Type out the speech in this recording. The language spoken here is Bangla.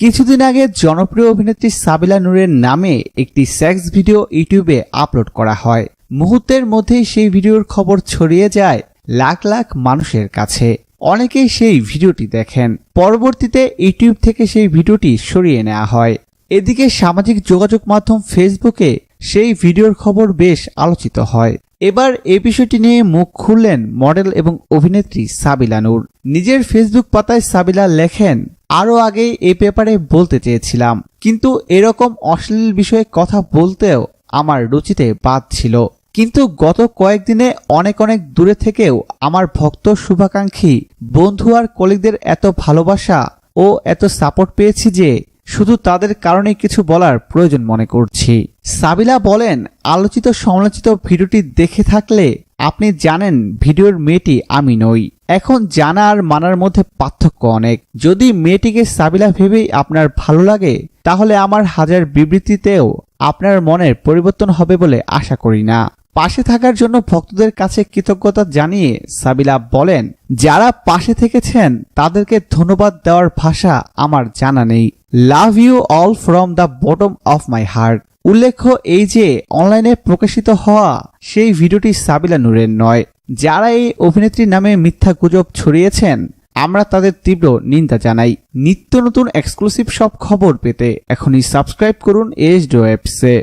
কিছুদিন আগে জনপ্রিয় অভিনেত্রী সাবিলা নূরের নামে একটি সেক্স ভিডিও ইউটিউবে আপলোড করা হয়। মুহূর্তের মধ্যেই সেই ভিডিওর খবর ছড়িয়ে যায় লাখ লাখ মানুষের কাছে। অনেকেই সেই ভিডিওটি দেখেন। পরবর্তীতে ইউটিউব থেকে সেই ভিডিওটি সরিয়ে নেওয়া হয়। এদিকে সামাজিক যোগাযোগ মাধ্যম ফেসবুকে সেই ভিডিওর খবর বেশ আলোচিত হয়। এবার এই বিষয়টি নিয়ে মুখ খুললেন মডেল এবং অভিনেত্রী সাবিলা নূর। নিজের ফেসবুক পাতায় সাবিলা লেখেন আরও আগে এই পেপারে বলতে চেয়েছিলাম। কিন্তু এরকম অশ্লীল বিষয়ে কথা বলতেও আমার রুচিতে বাদ ছিল। কিন্তু গত কয়েকদিনে অনেক অনেক দূরে থেকেও আমার ভক্ত শুভাকাঙ্ক্ষী, বন্ধু আর কলিগদের এত ভালোবাসা ও এত সাপোর্ট পেয়েছি যে শুধু তাদের কারণে কিছু বলার প্রয়োজন মনে করছি। সাবিলা বলেন, আলোচিত সমালোচিত ভিডিওটি দেখে থাকলে আপনি জানেন ভিডিওর মেয়েটি আমি নই। এখন জানা আর মানার মধ্যে পার্থক্য অনেক। যদি মেয়েটিকে সাবিলা ভেবেই আপনার ভালো লাগে, তাহলে আমার হাজার বিবৃতিতেও আপনার মনের পরিবর্তন হবে বলে আশা করি না। পাশে থাকার জন্য ভক্তদের কাছে কৃতজ্ঞতা জানিয়ে সাবিলা বলেন, যারা পাশে থেকেছেন, তাদেরকে ধন্যবাদ দেওয়ার ভাষা আমার জানা নেই। Love you all from the bottom of my heart. উল্লেখ্য এই যে, অনলাইনে প্রকাশিত হওয়া সেই ভিডিওটি সাবিলা নূরের নয়। যারা এই অভিনেত্রীর নামে মিথ্যা গুজব ছড়িয়েছেন, আমরা তাদের তীব্র নিন্দা জানাই। নিত্য নতুন এক্সক্লুসিভ সব খবর পেতে এখনই সাবস্ক্রাইব করুন এস ডো অ্যাপসে